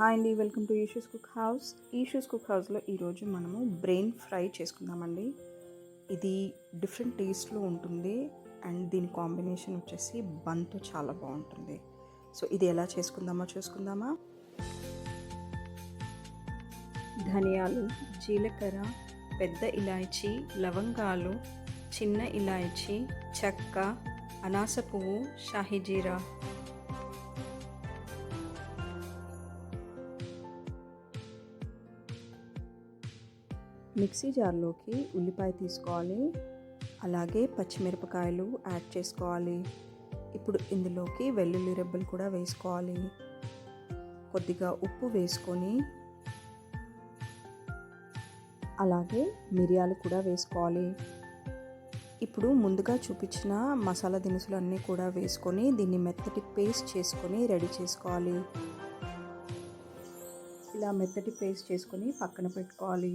Hi అండి welcome to Eeshu's cook house. Eeshu's cook హౌస్లో ఈరోజు మనము బ్రెయిన్ ఫ్రై చేసుకుందామండి. ఇది డిఫరెంట్ టేస్ట్లో ఉంటుంది అండ్ దీని కాంబినేషన్ వచ్చేసి బన్తో చాలా బాగుంటుంది. సో ఇది ఎలా చేసుకుందామో చూసుకుందామా? ధనియాలు జీలకర్ర పెద్ద ఇలాయచి లవంగాలు చిన్న ఇలాయచి చెక్క అనాస పువ్వు షాహిజీరా మిక్సీ జార్లోకి ఉల్లిపాయ తీసుకోవాలి. అలాగే పచ్చిమిరపకాయలు యాడ్ చేసుకోవాలి. ఇప్పుడు ఇందులోకి వెల్లుల్లి రెబ్బలు కూడా వేసుకోవాలి. కొద్దిగా ఉప్పు వేసుకొని అలాగే మిరియాలు కూడా వేసుకోవాలి. ఇప్పుడు ముందుగా చూపించిన మసాలా దినుసులు అన్నీ కూడా వేసుకొని దీన్ని మెత్తటి పేస్ట్ చేసుకొని రెడీ చేసుకోవాలి. ఇలా మెత్తటి పేస్ట్ చేసుకొని పక్కన పెట్టుకోవాలి.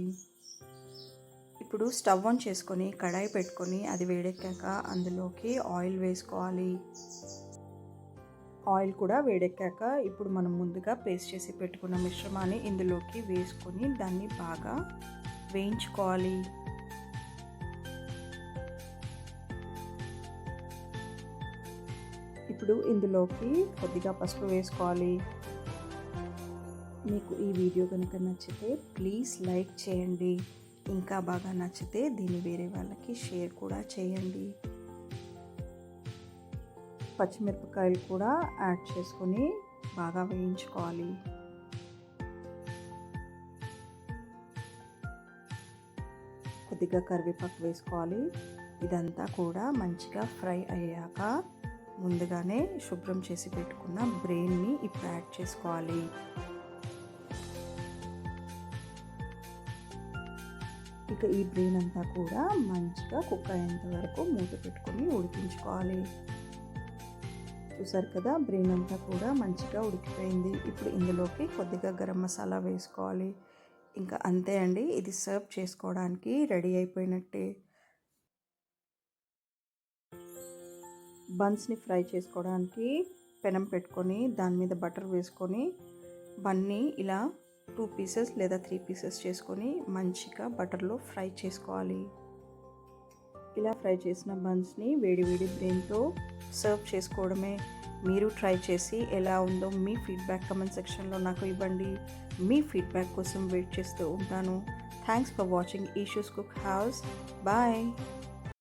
ఇప్పుడు స్టవ్ ఆన్ చేసుకొని కడాయి పెట్టుకొని అది వేడెక్కాక అందులోకి ఆయిల్ వేసుకోవాలి. ఆయిల్ కూడా వేడెక్కాక ఇప్పుడు మనం ముందుగా పేస్ట్ చేసి పెట్టుకున్న మిశ్రమాన్ని ఇందులోకి వేసుకొని దాన్ని బాగా వేయించుకోవాలి. ఇప్పుడు ఇందులోకి కొద్దిగా పసుపు వేసుకోవాలి. మీకు ఈ వీడియో కనుక నచ్చితే ప్లీజ్ లైక్ చేయండి. ఇంకా బాగా నచ్చితే దీన్ని వేరే వాళ్ళకి షేర్ కూడా చేయండి. పచ్చిమిరపకాయలు కూడా యాడ్ చేసుకొని బాగా వేయించుకోవాలి. కొద్దిగా కరివేపాకు వేసుకోవాలి. ఇదంతా కూడా మంచిగా ఫ్రై అయ్యాక ముందుగానే శుభ్రం చేసి పెట్టుకున్న బ్రెయిన్ని ఇప్పుడు యాడ్ చేసుకోవాలి. ఇక ఈ బ్రెయిన్ అంతా కూడా మంచిగా కుక్ అయ్యేంత వరకు మూత పెట్టుకొని ఉడికించుకోవాలి. చూసారు కదా బ్రెయిన్ అంతా కూడా మంచిగా ఉడికిపోయింది. ఇప్పుడు ఇందులోకి కొద్దిగా గరం మసాలా వేసుకోవాలి. ఇంకా అంతే అండి ఇది సర్వ్ చేసుకోవడానికి రెడీ అయిపోయినట్టే. బన్స్ని ఫ్రై చేసుకోవడానికి పెనం పెట్టుకొని దాని మీద బటర్ వేసుకొని బన్ని ఇలా టూ పీసెస్ లేదా త్రీ పీసెస్ చేసుకొని మంచిగా బటర్లో ఫ్రై చేసుకోవాలి. ఇలా ఫ్రై చేసిన బన్స్ని వేడి వేడి బ్రెయిన్తో సర్వ్ చేసుకోవడమే. మీరు ట్రై చేసి ఎలా ఉందో మీ ఫీడ్బ్యాక్ కమెంట్ సెక్షన్లో నాకు ఇవ్వండి. మీ ఫీడ్బ్యాక్ కోసం వెయిట్ చేస్తూ ఉంటాను. Thanks for watching Eeshu's cook house. Bye.